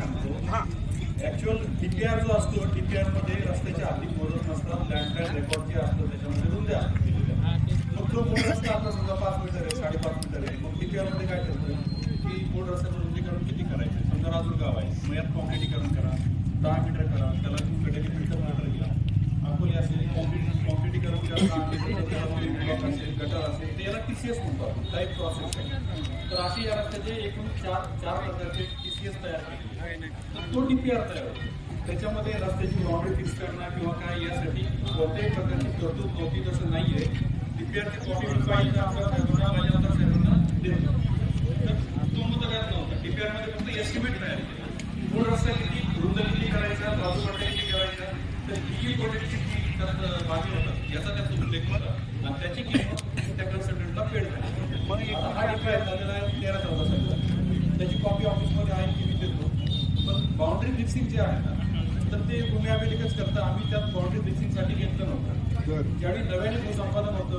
सांगतो. Actual DPR जो असतो डीपीआरमध्ये रस्त्याचे आर्थिक मोजत नसतात लँडलाईन रेकॉर्ड जे असतं त्याच्यामध्ये रुंद्या. मग मूळ रस्ता आपला समजा पाच मीटर आहे साडेपाच मीटर आहे मग डीपीआरमध्ये काय ठरतं की मूळ रस्त्याचं रुंदीकरण किती करायचं समजा राजूर गाव आहे मग यात कॉन्क्रिटीकरण करा दहा मीटर करा त्याला कडेने फिल्टर मीटर घ्या अकोले असेल कॉन्क्रीट कॉन्क्रिटीकरण करा दहा मीटर त्याला ब्लॉक असेल गटर असेल ते याला टीसीएस म्हणतो आपण प्रोसेस आहे तर अशी या रस्त्याचे एकूण चार चार प्रकारचे एस तयार केले. तर तो आर तयार होतो. त्याच्यामध्ये रस्त्याची बाउंड्री फिक्स करणं किंवा काय यासाठी कोणत्याही प्रकारची तरतूद नव्हती तसं नाही आहे डीपीआरची कॉपी मी पाहिजे आपल्याला माझ्यानंतर साहेबांना देतो तर तो मुद्दा त्यात नव्हता डी पी आरमध्ये फक्त एस्टिमेट तयार केले मूळ रस्ता किती? रुंद किती करायचा? बाजू पट्ट्या किती करायचा? तर किती कोटी किती त्यात मागणी होतात याचा त्यात उल्लेख होता आणि त्याची किंमत त्या कन्सल्टंटला पेड झाली मग एक हा डीपीआर झालेला आहे तेरा चौदा साली त्याची कॉपी ऑफिसमध्ये आहे की मी देतो पण बाउंड्री फिक्सिंग जे आहे ना तर ते भूमी अभिलेखच करता आम्ही त्यात बाउंड्री फिक्सिंगसाठी घेतलं नव्हतं. ज्यावेळी नव्याने भूसंपादन होतं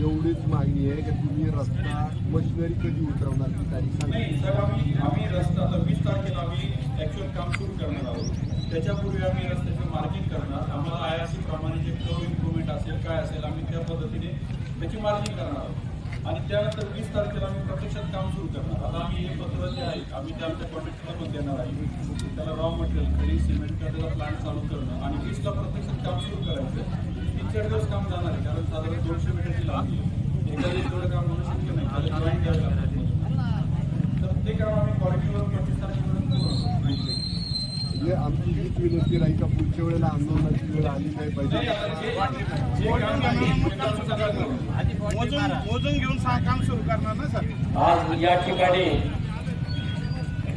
एवढीच मागणी आहे की तुम्ही रस्ता मशिनरी कधी उतरवणार ती तारीख सांगा. नाही साहेब आम्ही आम्ही रस्ता आता वीस तारखेला आम्ही ऍक्च्युअल काम सुरू करणार आहोत. त्याच्यापूर्वी आम्ही रस्त्याचं मार्किंग करणार. आम्हाला आय आर सी प्रमाणे जे कर्व इम्प्रुव्हमेंट असेल काय असेल आम्ही त्या पद्धतीने त्याची मार्किंग करणार आहोत. आणि त्यानंतर वीस तारखेला आम्ही प्रत्यक्षात काम सुरू करणार. आता आम्ही हे पत्र जे आहे आम्ही ते आमच्या कॉन्ट्रॅक्टरला पण देणार आहे. त्याला रॉ मटेरियल खरी सिमेंट त्याचा प्लांट चालू करणं. आणि वीसला प्रत्यक्षात काम सुरू करायचं. तीन चार दिवस काम जाणार आहे. कारण साधारण दोनशे मीटरची लांबी एका तेवढं काम होणं शक्य नाही. त्याला जॉईन तर ते काम आम्ही क्वालिटीवर पंचवीस तारखेपर्यंत. म्हणजे आमची हीच विनंती राहील का पुढच्या वेळेला आंदोलनाची वेळ आली नाही, पाहिजे आता जे- जे काम आम्ही ते काम सगळं करू. मोजून मोजून घेऊन सा- काम सुरू करणार ना सर? आज या ठिकाणी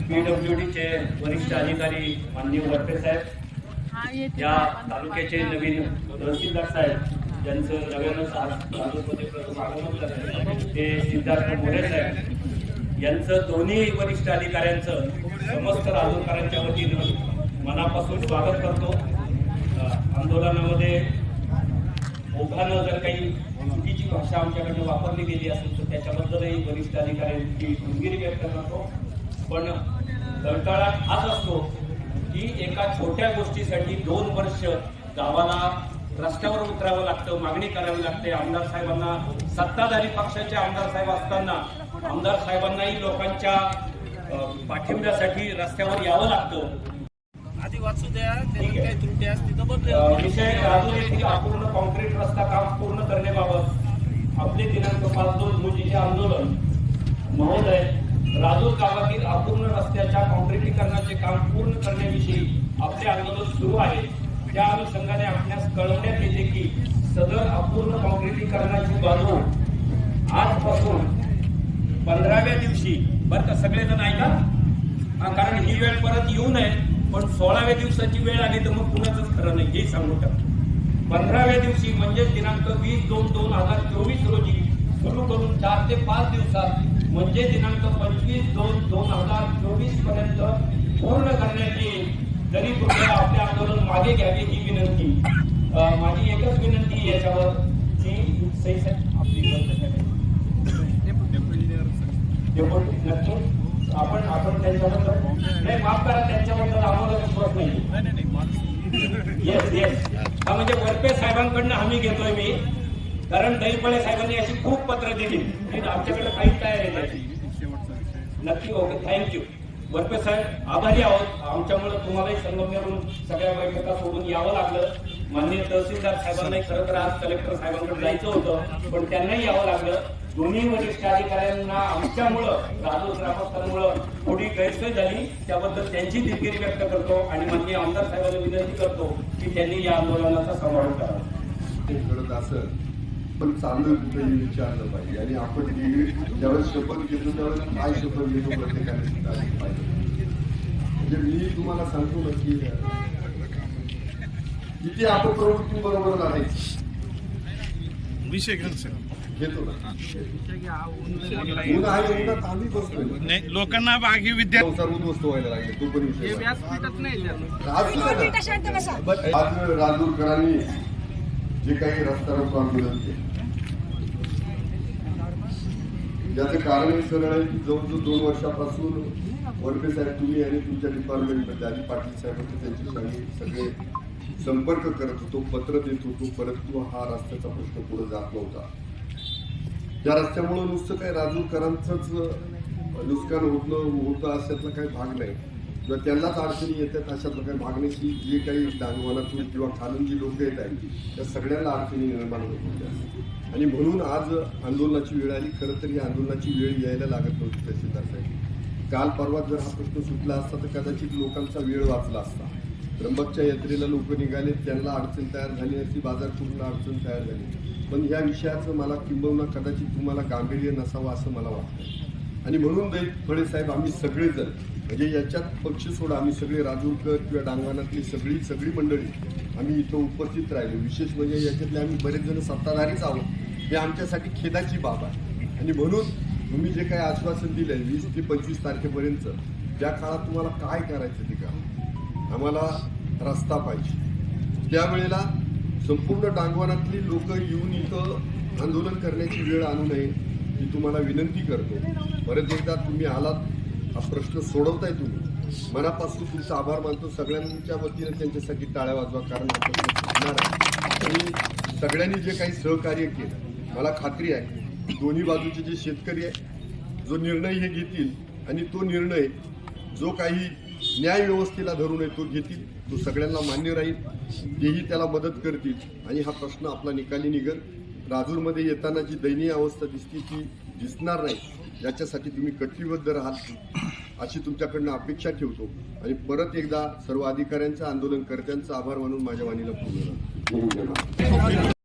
पीडब्ल्यूडीचे वरिष्ठ अधिकारी माननीय वरपे साहेब या तालुक्याचे नवीन तहसीलदार साहेब ज्यांचं झालं ते सिद्धार्थ मोरे साहेब. यांचं दोन्ही वरिष्ठ अधिकाऱ्यांचं समस्त राजूरकरांच्या वतीनं मनापासून स्वागत करतो. आंदोलनामध्ये ओघानं जर काही चुकीची भाषा आमच्याकडनं वापरली गेली असेल तर त्याच्याबद्दलही वरिष्ठ अधिकाऱ्यांची दिलगिरी व्यक्त करतो. पण तळतळाट हाच असतो की एका छोट्या गोष्टीसाठी दोन वर्ष गावाला रस्त्यावर उतरावं लागतं मागणी करावी लागते. आमदार साहेबांना सत्ताधारी पक्षाचे आमदार साहेब असताना आमदार साहेबांनाही लोकांच्या पाठिंब्यासाठी रस्त्यावर यावं लागतं. आधी वाचू द्या काही त्रुटी असतील तर विषय येथील अपूर्ण कॉन्क्रीट रस्ता काम पूर्ण करण्याबाबत आपले दिनांक पाच दोन रोजीचे आंदोलन. महोदय राजूर गावातील अपूर्ण रस्त्याच्या कॉन्क्रिटीकरणाचे काम पूर्ण करण्याविषयी आपले आंदोलन सुरू आहे. त्या अनुषंगाने आपल्यास कळवण्यात येते की सदर अपूर्ण कॉन्क्रिटीकरणाची बाजू आजपासून पंधराव्या दिवशी बरं का सगळेजण ऐका. हा, कारण ही वेळ परत येऊ नये पण सोळाव्या दिवसाची वेळ आली तर मग कुणाचंच खरं नाही हे सांगू टाक पंधराव्या दिवशी म्हणजे दिनांक वीस दोन दोन हजार चोवीस रोजी सुरू करून चार ते पाच दिवसात म्हणजे दिनांक पंचवीस दोन दोन हजार चोवीसपर्यंत पूर्ण करण्यात येईल तरी कृपया आपले आंदोलन मागे घ्यावे ही विनंती. माझी एकच विनंती याच्यावर की आपण आपण त्यांच्याबद्दल नाही माफ करा त्यांच्याबद्दल आम्हाला विश्वास नाही येस येस साहेबांकडनं आम्ही घेतोय मी. कारण दहीपळे साहेबांनी अशी खूप पत्र दिली. आमच्याकडे काही तयार आहे त्याची नक्की ओके थँक्यू वरपे साहेब आभारी आहोत. आमच्यामुळे तुम्हालाही संगमनेरून सगळ्या बैठका सोडून यावं लागलं. माननीय तहसीलदार साहेबांनाही खरं तर आज कलेक्टर साहेबांकडे जायचं होतं पण त्यांनाही यावं लागलं. दोन्ही वरिष्ठ अधिकाऱ्यांना आमच्यामुळं राजू ग्रामस्थांमुळं थोडी गैरसोय झाली. त्याबद्दल त्यांची दिलगिरी व्यक्त करतो आणि माननीय आमदार साहेबांना विनंती करतो की त्यांनी या आंदोलनाचा समारोप करावा. घडत असं पण चांगलं कुठेही विचारलं पाहिजे. आणि आपण ज्यावेळेस शपथ घेतो त्यावेळेस काय शपथ घेतो प्रत्येकाने? पाहिजे म्हणजे मी तुम्हाला सांगतो की किती आपण प्रवृत्ती बरोबर आहे विषय घेऊन सर घेतो ना. उन्हा आहे उन्हात आम्ही बसतोय. नाही लोकांना बाकी विद्या संसार उद्ध्वस्त व्हायला लागले. तो पण विषय आहे. व्यासपीठात नाही त्याला आज सुद्धा शांत बसा? आज राजूरकरांनी जे काही रस्ता रोको आंदोलन केलं. याचं कारण हे सरळ आहे की जवळजवळ दोन वर्षापासून वर्गे साहेब तुम्ही आणि तुमच्या डिपार्टमेंटमध्ये आधी पाटील साहेब होते त्यांच्याशी सगळे संपर्क करत होतो पत्र देत होतो परंतु हा रस्त्याचा प्रश्न पुढे जात नव्हता. त्या रस्त्यामुळे नुसतं काही राजूरकरांचंच नुकसान होतं होतं अशातला काही भाग नाही. किंवा त्यांनाच अडचणी येतात अशातला काही भाग नाही की जे काही दानवानातून किंवा खालून जी लोक येत आहेत त्या सगळ्यांना अडचणी निर्माण होत होत्या. आणि म्हणून आज आंदोलनाची वेळ आली खरं तर ही आंदोलनाची वेळ यायला लागत नव्हती तहसीलदार साहेब काल परवा जर हा प्रश्न सुटला असता तर कदाचित लोकांचा वेळ वाचला असता. त्र्यंबकच्या यात्रेला लोक निघाले त्यांना अडचण तयार झाली अशी बाजार पूर्ण अडचण तयार झाली पण ह्या विषयाचं मला किंबहुना कदाचित तुम्हाला गांभीर्य नसावं असं मला वाटतं आणि म्हणून दै फळे साहेब आम्ही सगळेजण म्हणजे याच्यात पक्ष सोडा आम्ही सगळे राजूरकर किंवा डांगणातली सगळी सगळी मंडळी आम्ही इथं उपस्थित राहिलो. विशेष म्हणजे याच्यातले आम्ही बरेच जण सत्ताधारीच आहोत. हे आमच्यासाठी खेदाची बाब आहे. आणि म्हणून तुम्ही जे काही आश्वासन दिलं आहे वीस ते पंचवीस तारखेपर्यंत त्या काळात तुम्हाला काय करायचं ते करा. आम्हाला रस्ता पाहिजे. त्यावेळेला संपूर्ण डांगवानातली लोक येऊन इथं आंदोलन करण्याची वेळ आणू नये मी तुम्हाला विनंती करतो. परत एकदा तुम्ही आलात हा प्रश्न सोडवताय तुम्ही. मनापासून तुमचा आभार मानतो. सगळ्यांच्या वतीनं त्यांच्यासाठी टाळ्या वाजवा कारण आणि सगळ्यांनी जे काही सहकार्य केलं मला खात्री आहे दोन्ही बाजूचे जे शेतकरी आहे जो निर्णय हे घेतील आणि तो निर्णय जो काही न्याय व्यवस्थेला धरून आहे तो घेतील तो सगळ्यांना मान्य राहील. तेही त्याला मदत करतील. आणि हा प्रश्न आपला निकाली निघल. राजूरमध्ये येताना जी दयनीय अवस्था दिसते ती दिसणार नाही. याच्यासाठी तुम्ही कटिबद्ध राहाल. अशी तुमच्याकडनं अपेक्षा ठेवतो. आणि परत एकदा सर्व अधिकाऱ्यांचं आंदोलनकर्त्यांचा आभार मानून माझ्या वाणीला पूर्ण